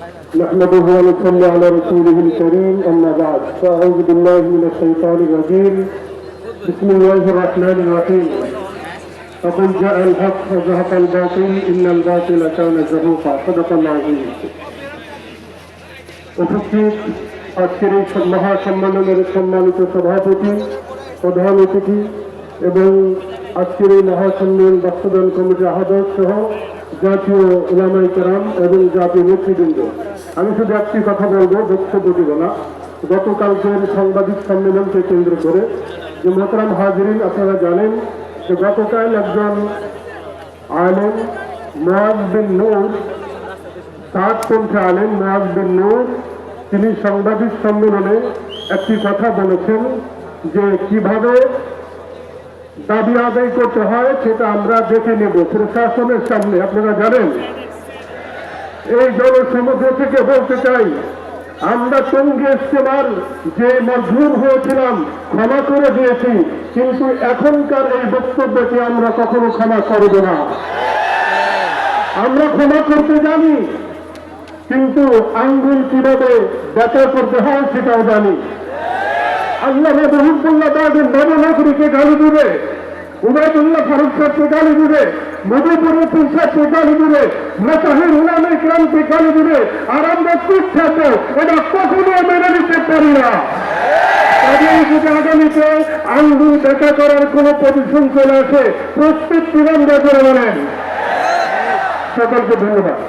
نحمده ونصلي على رسوله الكريم أما بعد فأعوذ بالله من الشيطان الرجيم بسم الله الرحمن الرحيم فقل جاء الحق وزهق الباطل إن الباطل كان زهوقا صدق الله العظيم উপস্থিত আজকের এই মহাসম্মেলনের সম্মানিত সভাপতি প্রধান অতিথি এবং আজকের এই মহাসম্মেলন বাস্তবায়ন কমিটির আহ্বায়ক সহ জাতীয় ইলামাই কেরাম এবং জাতীয় নেতৃবৃন্দ। আমি শুধু একটি কথা বলব, বক্তব্য দিব না। গতকালকের সাংবাদিক সম্মেলনকে কেন্দ্র করে যে মোহতারাম হাজরিন, আপনারা জানেন যে গতকাল একজন আলেম, মোয়াজ বিন নূর সাতপন্থী আলেম মোয়াজ বিন তিনি সাংবাদিক সম্মেলনে একটি কথা বলেছেন যে কীভাবে দাবি আদায় করতে হয়, সেটা আমরা দেখে নেব প্রশাসনের সামনে, আপনারা জানেন। এই জনসমুদ্র থেকে বলতে চাই, আমরা টঙ্গি ইস্তেমার যে মজবুর হয়েছিলাম, ক্ষমা করে দিয়েছি, কিন্তু এখনকার এই বক্তব্যকে আমরা কখনো ক্ষমা করব না। আমরা ক্ষমা করতে জানি, কিন্তু আঙ্গুল কীভাবে ব্যথা করতে হয় সেটাও জানি। আল্লাহ রহমতুল্লাহ তাদের নবনগরীকে গালি দিবে। উবায়দুল্লাহ ফারুক সাহেবকে গালি দিবে। মধুপুরের পীর সাহেবকে গালি দিবে। মেসাহির উলামে ক্রামকে গালি দিবে। আর আমরা চুপ এটা কখনো মেনে নিতে পারি না। আগামীতে আঙ্গুল দেখা করার কোন পজিশন চলে আসে। তিরঙ্গা করে বলেন। সকলকে ধন্যবাদ।